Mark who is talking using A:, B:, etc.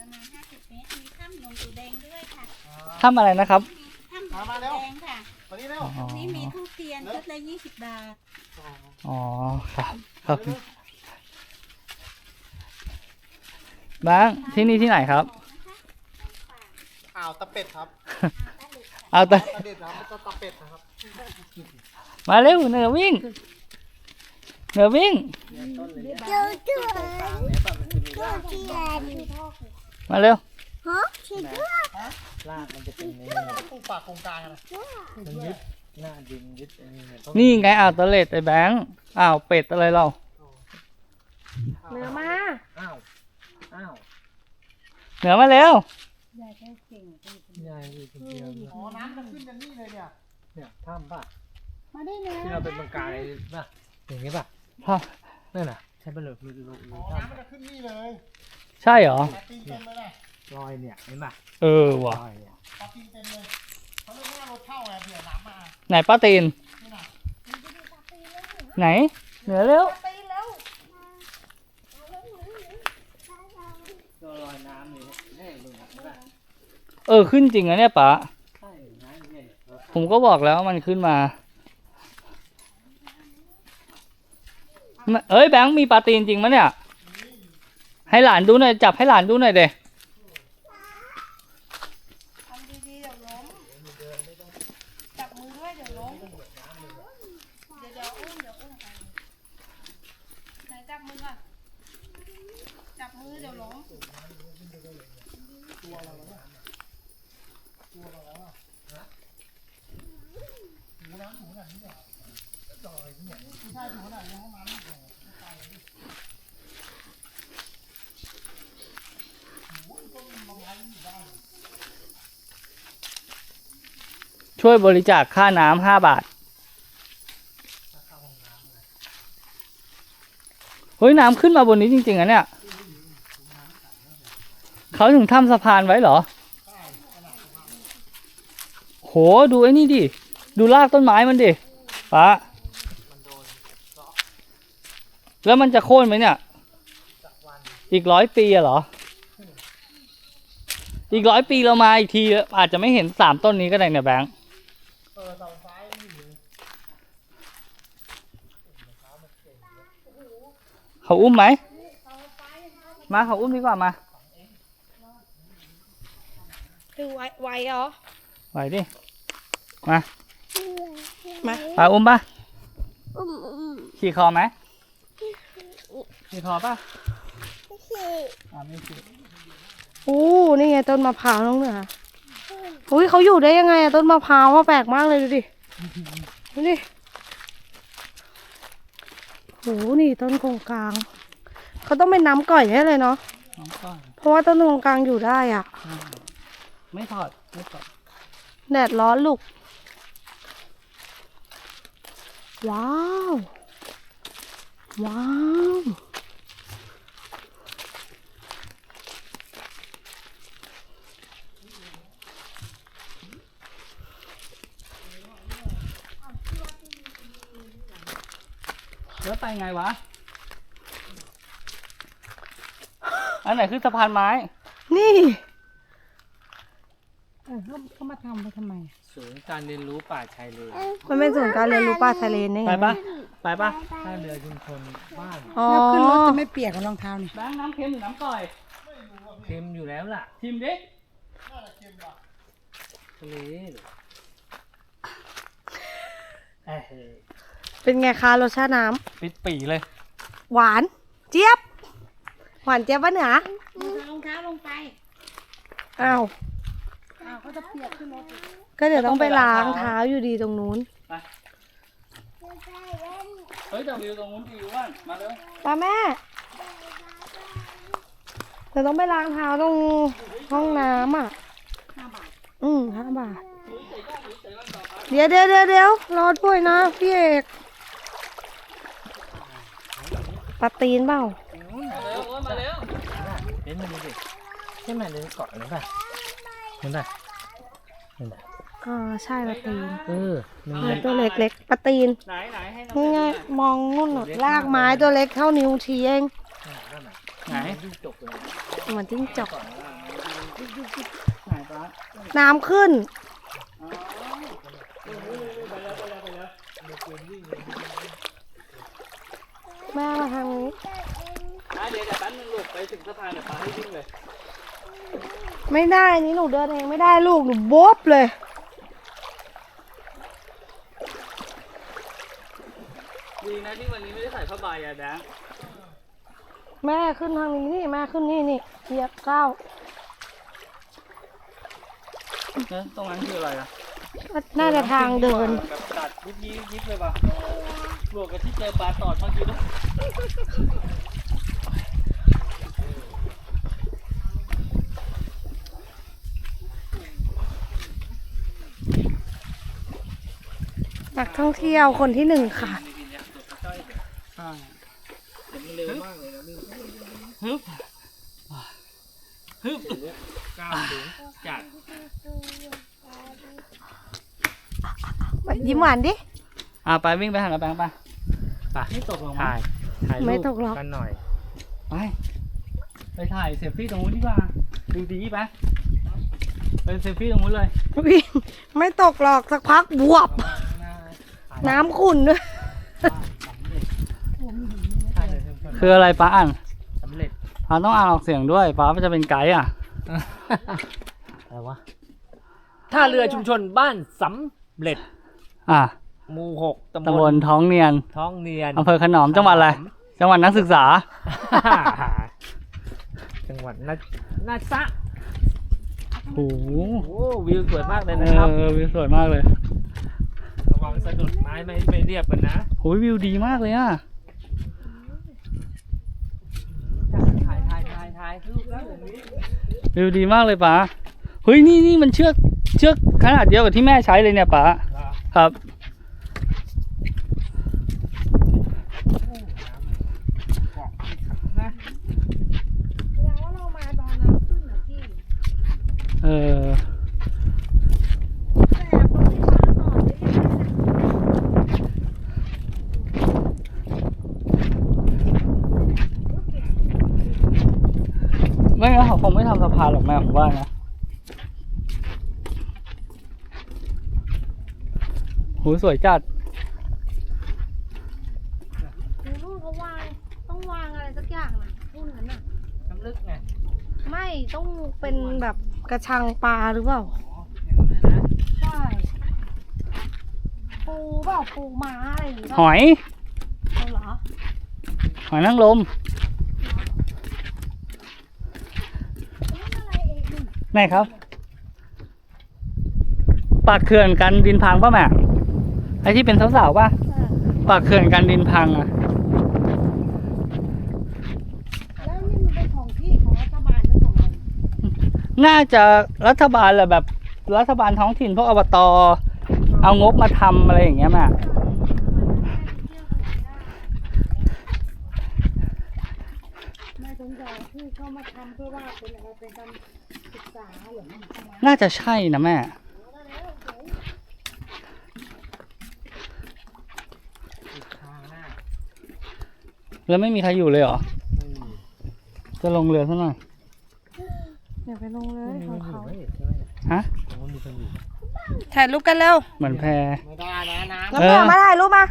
A: ประมาณ50เมตรมีถ้ำหลวงปู่แดงด้วยค่ะ
B: ทำอะไรนะครับ
A: ถ้ำหลวงปู่แดงค่ะ
C: มานี่เร็ว
B: อ๋อ
A: นี่มีทูบเทียนชุดละ20 บาท
B: อ๋อครับครับแบงค์ที่นี่ที่ไหนครับ
C: อ่าวตะเป็ดครับ
B: เอาแต่
C: ตะเด็ดครับไม่ต้องตะเป็ดนะครับ
B: มาเร็วเหนือวิ่งเหนือวิ่ง
D: เจอเจอเจอเทียน
B: มาเร็ว
D: ฮะเทียนด้วย
E: ลากมันจะเป็นใน
C: ปลูกปากโครงกลางนะ
E: มันยึดหน้าดินยึดอันนี้เนี่ยต้อง
B: นี่ไงอ่าวตะเล็ดไอ้แบงค์อ้าวเป็ดอะไรเรา
D: เนื้อมา
E: อ้าวอ้าว
B: เหนือมาเร็ว ยา
E: ยอยู่คนเดียวเนี่ย
C: อ๋อน้ำมันขึ้นกันนี่เลยเนี่ย
E: เนี่ยถ้ำป่ะ
D: มาได้แล้ว
E: ที่เราเป็นบางกายป่ะอย่างนี้ป่ะ
B: พ่อ
E: นั่นน่ะใช่ป่ะเลยคือรู
C: อ๋อ
E: ถ้
C: น้ำมันจะขึ้นนี่เลย
B: ใช่เหรอ
C: ปลาตีนเต็มเลยนะำ
E: รอยเนี่ยเห็นป่ะ
B: เออว่ะ
E: รอยเนี่ย
C: ปลาตีนเต็มเลยเขาเรียกว่ารถเช่าไงเผื่อน้ำมา
B: ไหนป้าตีน
C: นี่นะ
B: ไหน เหนือเร็ว
D: ตีแล้ว
E: รอยน้ำนี่แห้งลงเห็นป่ะ
B: เออขึ้นจริงอะเนี่ยป๋า
E: ใช่น้ำเนี่ย
B: ผมก็บอกแล้วมันขึ้นมาเอ้ยแบงค์มีปลาตีนจริงมะเนี่ย ให้หลานดูหน่อย จับให้หลานดูหน่อยเด
D: ทำดีๆเดี๋ยวล้มจับมือด้วยเดี๋ยวล้มเดี๋ยวเดี๋ยวอุ้มเดี๋ยวอุ้มไปไหนจับมือก่อนจับมือเดี๋ยวล้ม
B: ช่ ช่วยบริจาคค่าน้ำห้าบาท เฮ้ย น้ำขึ้นมาบนนี้จริง ๆอะเนี่ย เขาถึงทำสะพานไว้เหรอ โห ดูไอ้นี่ดิ ดูรากต้นไม้มันดิป้าแล้วมันจะโค่นไหมเนี่ย อีกร้อยปีอะเหรอ อีกร้อยปีเรามาอีกทีอาจจะไม่เห็นสามต้นนี้ก็ได้เนี่ยแบงค์
C: ออเสาไฟนี่อยู่เลย
B: เขาอุ้มไหม มาเขาอุ้มดีกว่ามา
D: คือไวไวเหรอ
B: ไหวดิ มา
D: มา
B: ปาอุ้มปะ
D: อุ้มอุ้ม
B: ขี่คอไหมขี่คอปะอ่าไม่ขี่
D: อู้นี่ไงต้นมะพร้าวน้องเหนือ อุ้ยเขาอยู่ได้ยังไงอะต้นมะพร้าวว่าแปลกมากเลยดูดิ ดูดิโหนี่ต้นโกงกลาง เขาต้องเป็นน้ำก่อยแน่เลยเนาะ
B: น้องก้อน
D: เพราะว่าต้นโกงกลางอยู่ได้อะ
B: ไม่ถอด ไม่ถอด
D: แดดร้อนลูก ว้าว ว้าว
B: แล้วไปไงวะ อันไหนคือสะพานไม้
D: นี่
F: เขามาทำไปทำไม
E: ศูนย์การเรียนรู้ป่าชายเลน
D: มันเป็นศูนย์การเรียนรู้ป่าทะเลนี่ไง
B: ไปปะไปปะ
E: ท่าเรือชุมชนบ้าน
D: อ๋อ
F: แล้วขึ้นรถจะไม่เปียกกับรองเท้านี่
B: แบงค์น้ำเค็มหรือน้ำก่อย
E: เค็มอยู่แล้วล่ะ
B: ชิมดิ
E: ทะเลเอ้ย
D: เป็นไงคะรสชาติน้
B: ปิดปีเลยำ
D: หวานเจี๊ยบ หวานเจี๊ยบปะเหนือ
F: รองเท้าลงไป
D: อ้าว
F: อ้าวก็จะเปียกขึ้นรถ
D: ก็เดี๋ยวต้องไปล้างเท้าอยู่ดีตรงนู้น
B: เฮ้ยแต่วิวตรงนู้นดีว่านมาเร็ว
D: ไปแม่เดี๋ยวต้องไปล้างเท้าตรงห้องน้ำอะอืมห้าบาทเดี๋ยวเดี๋ยวเดี๋ยวเดี๋ยวรอด้วยนะพี่เอก ปลาตีนเปล่า
B: มาเร็วโอ้ยมาเร็ว
E: เห็นมันดูดิใช่ไหมเดินเกาะเห็นป่ะเห็นป่ะเห็นป่ะ
D: อ่าใช่ปลาตีน
E: เออมัน
D: เออตัวเล็กๆปลาตีน
B: ไหนไหนให้น้อง
D: นี่ไงมองนู่นน่ะลากไม้ตัวเล็กเท่านิ้วชี้เอง
E: นั่นน่ะ
B: ไหน
E: จิ้งจกเลย
D: เหมือนจิ้งจก
E: ก่อนว่า
B: ไหนปะ
D: น้ำขึ้น
B: อ๋อเออไป แล้วไปแล้วไปแล้ว
D: แม่มาทางนี้
B: อะเดี๋ยวเดี๋ยวแป๊บนึงลูกไปถึงสะพานเดี๋ยวปาให้วิ่งเลย
D: ไม่ได้นี่หนูเดินเองไม่ได้ลูกหนูโบ๊บเลย
B: ดีนะที่วันนี้ไม่ได้ใส่ผ้าใบอะแดง
D: แม่ขึ้นทางนี้นี่แม่ขึ้นนี่นี่เหยียบก้าว
B: เนอะตรงนั้นคืออะไรอะ
D: น่าจะทางเดิน
B: แบบตัดยิบยิบยิบเลยป่ะ บวกกับที่เจอปลาตอดเมื่อกี้ด้วย
D: นักท่องเที่ยวคนที่หนึ่งค่ะ
B: ใช่แต่มันเร็วมากเลยนะนี่ฮึบฮึบก้าวสูงจัด
D: ยิ้มหวานดิ
B: อะไปวิ่งไปหากระแปงไป ไปไม่ตกลงมา
E: ถ่ายถ่ายรู
D: ไม่
E: ป
D: ตกหรอก
E: กันหน่อย
B: ไป ไปถ่ายเซลฟี่ตรงนู้นดีกว่า ดูดีไปไปเซลฟี่ตรงนู้นเลย
D: วิ่งไม่ตกหรอกสักพักบวบ น้ำขุ่นด้วย
E: ถ่ายเลยทุกคน
B: คืออะไรป้าอ่าน
E: สำเร็จ
B: ป้าต้องอ่านออกเสียงด้วยป้าจะเป็นไกด์อะ
E: อะไรวะ ท่าเรือชุมชนบ้านสำเร็จ
B: อะ
E: หมู่หกตำ
B: ตำ
E: บบล
B: ลท้องเนียน
E: ท้องเนียน
B: อำเภอขนอมจังหวัดอะไร จังหวัดนักศึกษา
E: จังหวัดนานาซะ
B: โอ้โห
E: โอ้วิวสวยมากเลย
B: เอ
E: นะครับ
B: อวิวสวยมากเลย
E: ระวังสะดุดไม้ไม่ไม่เรียบกันนะ
B: โอ้ยวิวดีมากเลยอะ
E: ถ่ายถ่ายถ่ายถ่ายรูปแล้วอย่างนี้
B: วิวดีมากเลยป้าเฮ้ยนี่นี่มันเชือกเชือกขนาดเดียวกับที่แม่ใช้เลยเนี่ยป้าครับ
D: แสดงว่าเรามาตอนน้ำขึ้นเหรอพี่
B: เออ
D: แต่คนที่ฟ้าต่อได้ยังไง
B: ไม่งั้นเขาคงไม่ทำสะ พานหรอกแม่ผมว่านะโหสวยจัด
D: ดูนู่นเขาวางต้องวางอะไรสักอย่างนะรุ่นนั้นน่ะ
E: น้ำลึกไง
D: ไม่ต้องเป็นแบบกระชังปลาหรือเปล่าใช่ปูเปล่าปูม้าอะไรอย่างเงี้ย
B: หอย
D: เอาเหรอ
B: หอยนางรม
D: นี่อะไรเอง
B: ไหนครับ ปากเขื่อนกันดินพังป่ะแม่ไอที่เป็นสาวๆป่ะปากเขื่อนกันดินพังอะ
F: แล้วนี่มันเป็นของที่ของรัฐบาลหรือของอะไร
B: น่าจะรัฐบาลแหละแบบรัฐบาลท้องถิ่นพวกอบตเอางบมาทำอะไรอย่างเงี้ยแม่
F: แม่สงสารที่เข้ามาทำเพื่อว่าเป็นอะไรเป็นการศึกษาเหรอ
B: น่าจะใช่นะแม่
E: ทางหน้า
B: แล้วไม่มีใครอยู่เลยเหรอ
E: ไม่มี
B: จะลงเรือซะหน่อย
D: อย่าไปลงเลย
E: ไม่
D: ของ
E: มี
D: เขา
E: ไม่เห็นใช่ไหม
B: ฮะ
E: โอ้มีคนอยู่
D: ถ่ายรูปกันเร็ว
B: เหมือนแพ
C: ไม่ได้นะน้ำ
D: น้ำเหนือมาถ่ายรูปมา